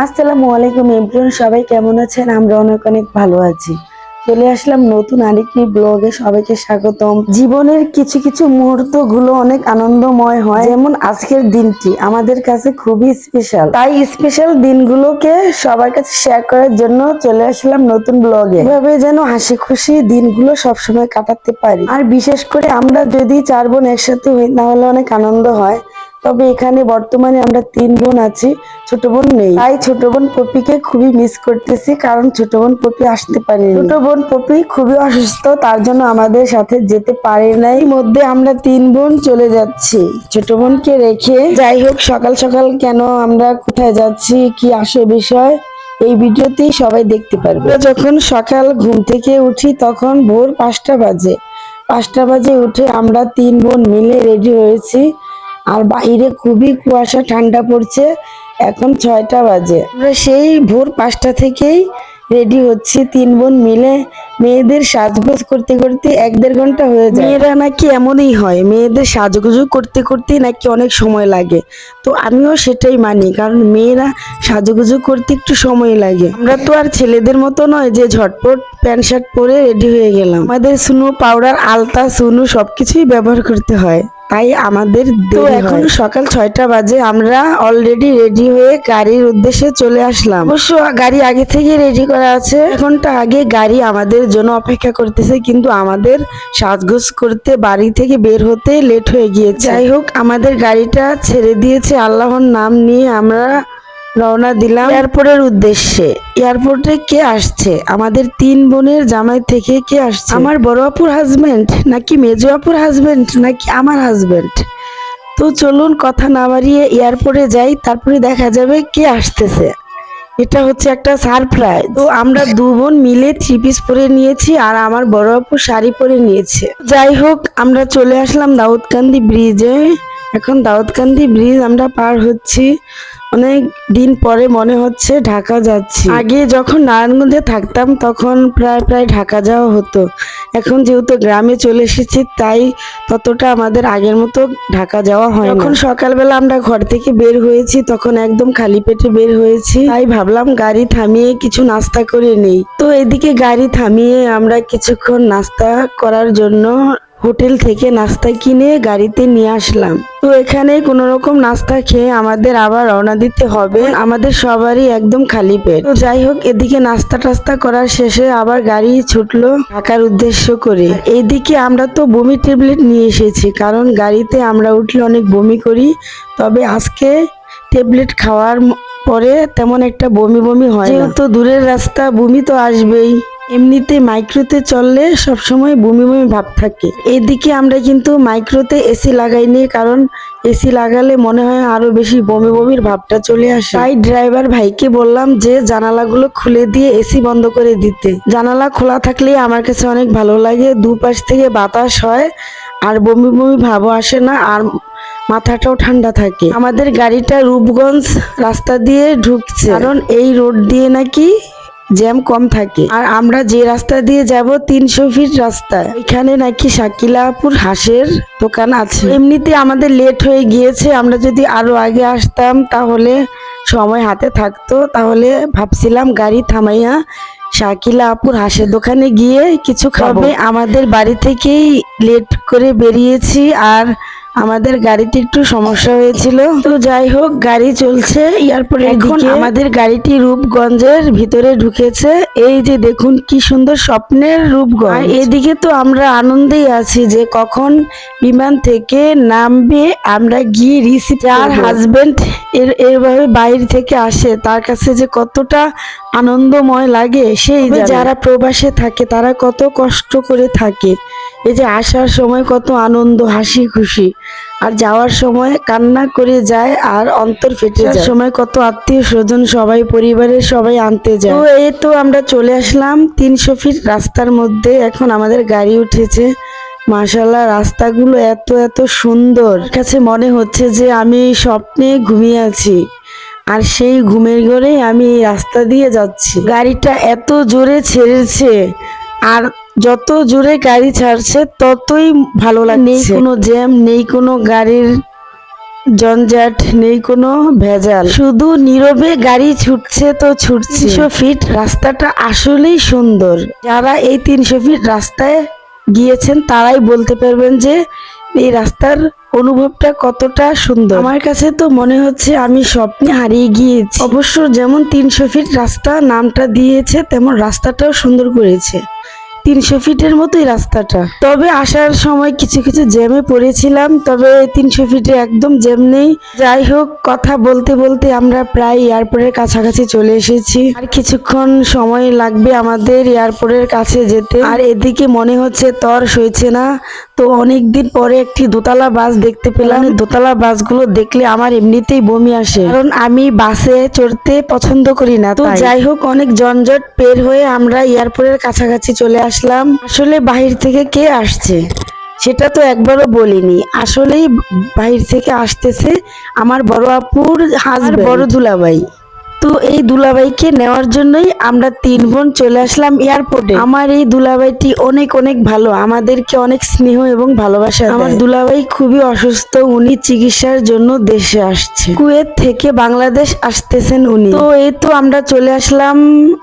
আসসালামু আলাইকুম, এভরিওয়ান, সবাই কেমন আছেন? আমরা অনেক অনেক ভালো আছি। চলে আসলাম নতুন আরেকটি ব্লগে, সবাইকে স্বাগতম। জীবনের কিছু কিছু মুহূর্তগুলো অনেক আনন্দময় হয়। যেমন আজকের দিনটি আমাদের কাছে খুবই স্পেশাল তাই স্পেশাল দিনগুলোকে সবার কাছে শেয়ার করার জন্য চলে আসলাম নতুন ব্লগে। এভাবে যেন হাসি খুশি দিনগুলো সবসময় কাটাতে পারি। আর বিশেষ করে আমরা যদি চার বোন একসাথে হই, তাহলে অনেক আনন্দ হয়। তবে এখানে বর্তমানে আমরা তিন বোন আছি, ছোট বোন নেই। তাই ছোট বোন পপিকে খুবই মিস করতেছি, কারণ ছোট বোন পপি আসতে পারেনি। ছোট বোন পপি খুবই অসুস্থ, তার জন্য আমাদের সাথে যেতে পারে নাই। মধ্যে আমরা তিন বোন চলে যাচ্ছি। ছোট বোনকে রেখে যাই হোক, সকাল সকাল কেন আমরা কোথায় যাচ্ছি, কি আসে বিষয়, এই ভিডিওতেই সবাই দেখতে পারবে। যখন সকাল ঘুম থেকে উঠি, তখন ভোর পাঁচটা বাজে। পাঁচটা বাজে উঠে আমরা তিন বোন মিলে রেডি হয়েছি। আর বাইরে খুবই কুয়াশা, ঠান্ডা পড়ছে। এখন ছয়টা বাজে। আমরা সেই ভোর পাঁচটা থেকেই রেডি হচ্ছি, তিন বোন মিলে। মেয়েদের সাজগোজ করতে করতে এক দেড় ঘণ্টা হয়ে যায়। মেয়েরা নাকি এমনই হয়, মেয়েদের সাজগুজু করতে করতে নাকি অনেক সময় লাগে। তো আমিও সেটাই মানি, কারণ মেয়েরা সাজুগুজু করতে একটু সময় লাগে। আমরা তো আর ছেলেদের মতো নয় যে ঝটপট প্যান্ট শার্ট পরে রেডি হয়ে গেলাম। আমাদের সুনু, পাউডার, আলতা, সুনু সবকিছুই ব্যবহার করতে হয়। তাই আমাদের তো এখন সকাল ছয়টা বাজে আমরা অলরেডি রেডি হয়ে গাড়ির উদ্দেশ্যে চলে আসলাম। অবশ্য গাড়ি আগে থেকে রেডি করা আছে। এখনটা আগে গাড়ি আমাদের জন্য অপেক্ষা করতেছে কিন্তু আমাদের সাজগোজ করতে বাড়ি থেকে বের হতে লেট হয়ে গিয়েছে। যাই হোক আমাদের গাড়িটা ছেড়ে দিয়েছে আল্লাহর নাম নিয়ে আমরা রওনা দিলাম এয়ারপোর্টের উদ্দেশ্যে। এয়ারপোর্টে কে আসছে? আমাদের তিন বোনের জামাই থেকে কে আসছে? আমার বড় আপুর হাজবেন্ড নাকি মেজো আপুর হাজবেন্ড নাকি আমার হাজবেন্ড তো চলুন কথা না বাড়িয়ে এয়ারপোর্টে যাই, তারপরে দেখা যাবে কে আসতেছে। এটা হচ্ছে একটা সারপ্রাইজ তো আমরা দু বোন মিলে থ্রি পিস পরে নিয়েছি আর আমার বড় আপু শাড়ি পরে নিয়েছে। যাই হোক, আমরা চলে আসলাম দাউদকান্দি ব্রিজে এখন দাউদকান্দি ব্রিজ আমরা পার হচ্ছি। অনেক দিন পরে মনে হচ্ছে ঢাকা যাচ্ছি। আগে যখন নারায়ণগঞ্জে থাকতাম, তখন প্রায় প্রায় ঢাকা যাওয়া হতো। এখন যেহেতু গ্রামে চলে এসেছি, তাই ততটা আমাদের আগের মতো ঢাকা যাওয়া হয় এখন সকালবেলা আমরা ঘর থেকে বের হয়েছি, তখন একদম খালি পেটে বের হয়েছি। তাই ভাবলাম গাড়ি থামিয়ে কিছু নাস্তা করে নেই। তো এদিকে গাড়ি থামিয়ে আমরা কিছুক্ষণ নাস্তা করার জন্য হোটেল থেকে নাস্তা কিনে গাড়িতে নিয়ে আসলাম। তো এখানে কোনো রকম নাস্তা খেয়ে আমাদের আবার রওনা দিতে হবে। আমাদের সবারই একদম খালি পেট। তো যাই হোক, এদিকে নাস্তা টাস্তা করার শেষে আবার গাড়ি ছুটলো ঢাকার উদ্দেশ্য করে। এইদিকে আমরা তো বমি ট্যাবলেট নিয়ে এসেছি, কারণ গাড়িতে আমরা উঠলে অনেক বমি করি। তবে আজকে ট্যাবলেট খাওয়ার পরে তেমন একটা বমি বমি হয়। যেহেতু দূরের রাস্তা, বমি তো আসবেই। এমনিতে মাইক্রোতে চললে সবসময় বমি বমি ভাব থাকে। এদিকে আমরা কিন্তু মাইক্রোতে এসি লাগাইনি কারণ এসি লাগালে মনে হয় আরও বেশি বমি বমির ভাবটা চলে আসে। তাই ড্রাইভার ভাইকে বললাম যে, জানালাগুলো খুলে দিয়ে এসি বন্ধ করে দিতে। জানালা খোলা থাকলে আমার কাছে অনেক ভালো লাগে, দুপাশ থেকে বাতাস হয়, আর বমি বমি ভাবও আসে না, আর মাথাটাও ঠান্ডা থাকে। আমাদের গাড়িটা রূপগঞ্জ রাস্তা দিয়ে ঢুকছে। কারণ এই রোড দিয়ে নাকি জ্যাম কম থাকে। আর আমরা যে রাস্তা দিয়ে যাব তিনশো ফিট রাস্তা। এখানে নাকি শাকিলাপুর হাঁসের দোকান আছে। এমনিতে আমাদের লেট হয়ে গিয়েছে। আমরা যদি আরও আগে আসতাম তাহলে সময় হাতে থাকতো। তাহলে ভাবছিলাম গাড়ি থামাইয়া শাকিলা আপুর হাঁসের দোকানে গিয়ে কিছু খাবে। আমাদের বাড়ি থেকেই লেট করে বেরিয়েছি। আর আমাদের গাড়িতে একটু সমস্যা হয়েছিল। তো যাই হোক গাড়ি চলছে এয়ারপোর্টে এখন আমাদের গাড়িটি রূপগঞ্জের ভিতরে ঢুকেছে। এই যে দেখুন কি সুন্দর স্বপ্নের রূপগঞ্জ। আর এদিকে তো আমরা আনন্দেই আছি যে কখন বিমান থেকে নামবে আমরা গিয়ে রিসিভ আর হাজবেন্ড এর এরভাবে বাইরে থেকে আসে তার কাছে যে কতটা আনন্দময় লাগে সেই। যারা প্রবাসে থাকে তারা কত কষ্ট করে থাকে। এই যে আসার সময় কত আনন্দ হাসি খুশি। আর যাওয়ার সময় কান্না করে যায় আর অন্তর ফেটে যায়। সময় কত আত্মীয় স্বজন সবাই পরিবারের সবাই আনতে যায়। তো এই তো আমরা চলে আসলাম তিনশো ফিট রাস্তার মধ্যে। এখন আমাদের গাড়ি উঠেছে। মাশাল্লাহ রাস্তাগুলো এত এত সুন্দর। কাছে মনে হচ্ছে যে আমি স্বপ্নে ঘুমিয়ে আছি। আর সেই ঘুমের ঘরেই আমি রাস্তা দিয়ে যাচ্ছি। গাড়িটা এত জোরে ছেড়েছে। আর যত জোরে গাড়ি ছাড়ছে ততই ভালো লাগছে। নেই কোনো জ্যাম নেই কোনো গাড়ির জঞ্জাট নেই কোনো ভেজাল। শুধু নীরবে গাড়ি ছুটছে তো ছুটছে। তিনশো ফিট রাস্তাটা আসলেই সুন্দর। যারা এই তিনশো ফিট রাস্তায় গিয়েছেন তারাই বলতে পারবেন যে এই রাস্তার অনুভবটা কতটা সুন্দর। আমার কাছে তো মনে হচ্ছে আমি স্বপ্নে হারিয়ে গিয়েছি। অবশ্য যেমন তিনশো ফিট রাস্তা নামটা দিয়েছে তেমন রাস্তাটাও সুন্দর করেছে। তিনশো ফিটের মতোই রাস্তাটা। তবে আসার সময় কিছু কিছু জ্যামে পড়েছিলাম তবে তিনশো ফিটে একদম জ্যাম নেই। যাই হোক কথা বলতে বলতে আমরা প্রায় এয়ারপোর্টের কাছাকাছি চলে এসেছি। আর কিছুক্ষণ সময় লাগবে আমাদের এয়ারপোর্টের কাছে যেতে। আর এদিকে মনে হচ্ছে তর সইছে না। তো অনেক দিন পরে একটি দোতলা বাস দেখতে পেলাম। দোতলা বাসগুলো দেখলে আমার এমনিতেই বমি আসে। কারণ আমি বাসে চড়তে পছন্দ করি না। তো যাই হোক অনেক জঞ্জট পের হয়ে আমরা এয়ারপোর্টের কাছাকাছি চলে আসলাম আসলে বাহির থেকে কে আসছে? সেটা তো একবারও বলিনি। আসলেই বাহির থেকে আসতেছে আমার বড় আপুর হাজার বড় দুলাভাই। তো এই দুলাভাইকে নেওয়ার জন্যই আমরা তিন বোন চলে আসলাম এয়ারপোর্টে। আমার এই দুলাভাইটি অনেক অনেক ভালো, আমাদেরকে অনেক স্নেহ এবং ভালোবাসা আমার দুলাভাই খুবই অসুস্থ, উনি চিকিৎসার জন্য দেশে আসছে। কুয়েত থেকে বাংলাদেশ আসতেছেন উনি। তো এই তো আমরা চলে আসলাম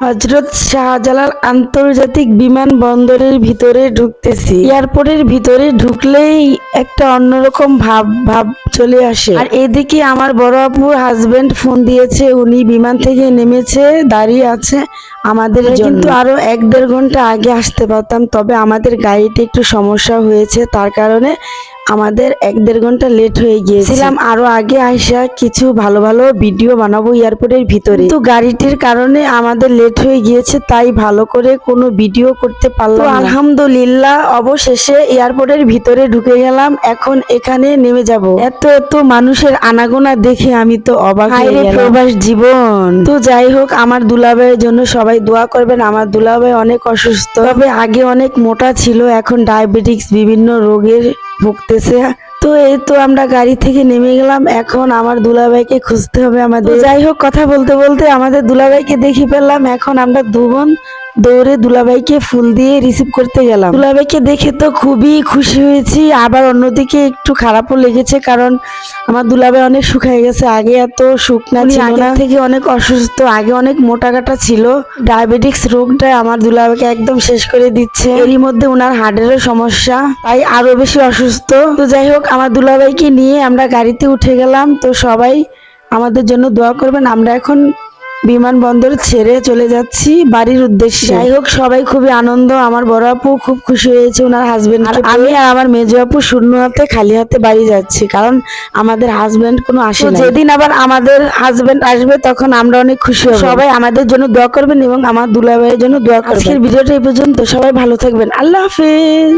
হজরত শাহজালাল আন্তর্জাতিক বিমানবন্দরের ভিতরে ঢুকতেছি। এয়ারপোর্টের ভিতরে ঢুকলেই একটা অন্যরকম ভাব ভাব চলে আসে। আর এদিকে আমার বড় আপুর হাজবেন্ড ফোন দিয়েছে উনি বিমান থেকে নেমেছে দাঁড়িয়ে আছে আমাদের কিন্তু আরও এক দেড় ঘণ্টা আগে আসতে পারতাম তবে আমাদের গাড়িতে একটু সমস্যা হয়েছে তার কারণে আমাদের এক দেড় ঘণ্টা লেট হয়ে গিয়েছিলাম আরও আগে আইসা কিছু ভালো ভালো ভিডিও বানাবো এয়ারপোর্টের ভিতরে। তো গাড়িটির কারণে আমাদের লেট হয়ে গিয়েছে তাই ভালো করে কোনো ভিডিও করতে পারলাম না। আলহামদুলিল্লাহ অবশেষে এয়ারপোর্টের ভিতরে ঢুকে গেলাম এখন এখানে নেমে যাব। এত এত মানুষের আনাগোনা দেখে আমি তো অবাক প্রবাস জীবন। তো যাই হোক আমার দুলাভাইয়ের জন্য সবাই দোয়া করবেন আমার দুলাভাই অনেক অসুস্থ। তবে আগে অনেক মোটা ছিল এখন ডায়াবেটিক্স বিভিন্ন রোগের ভুগতেছে। তো এই তো আমরা গাড়ি থেকে নেমে গেলাম। এখন আমার দুলাভাইকে খুঁজতে হবে আমাদের। যাই হোক, কথা বলতে বলতে আমাদের দুলাভাইকে দেখি পেলাম এখন আমরা দু বোন দৌড়ে দুলাভাইকে ফুল দিয়ে রিসিভ করতে গেলাম। দুলাভাইকে দেখে তো খুবই খুশি হয়েছি আবার অন্যদিকে একটু খারাপও লেগেছে কারণ আমার দুলাভাই অনেক শুকায় গেছে। আগে এত শুকনা ছিল না। থেকে অনেক অসুস্থ আগে অনেক মোটা কাটা ছিল। ডায়াবেটিক্স রোগটা আমার দুলাভাইকে একদম শেষ করে দিচ্ছে। এরই মধ্যে ওনার হার্টেরও সমস্যা তাই আরও বেশি অসুস্থ। তো যাই হোক আমার দুলাভাইকে নিয়ে আমরা গাড়িতে উঠে গেলাম। তো সবাই আমাদের জন্য দোয়া করবেন। আমরা এখন বিমানবন্দর ছেড়ে চলে যাচ্ছি বাড়ির উদ্দেশ্যে। যাই হোক সবাই খুবই আনন্দ। আমার বড় আপু খুব খুশি হয়েছে ওনার হাজবেন্ড আমি আর আমার মেজো আপু শূন্য হাতে খালি হাতে বাড়ি যাচ্ছি কারণ আমাদের হাজবেন্ড কোনো আসে যেদিন আবার আমাদের হাজবেন্ড আসবে তখন আমরা অনেক খুশি হব। সবাই আমাদের জন্য দোয়া করবেন এবং আমার দুলাভাইয়ের জন্য দোয়া করবেন। আজকের ভিডিওটা এই পর্যন্ত। সবাই ভালো থাকবেন। আল্লাহ হাফেজ।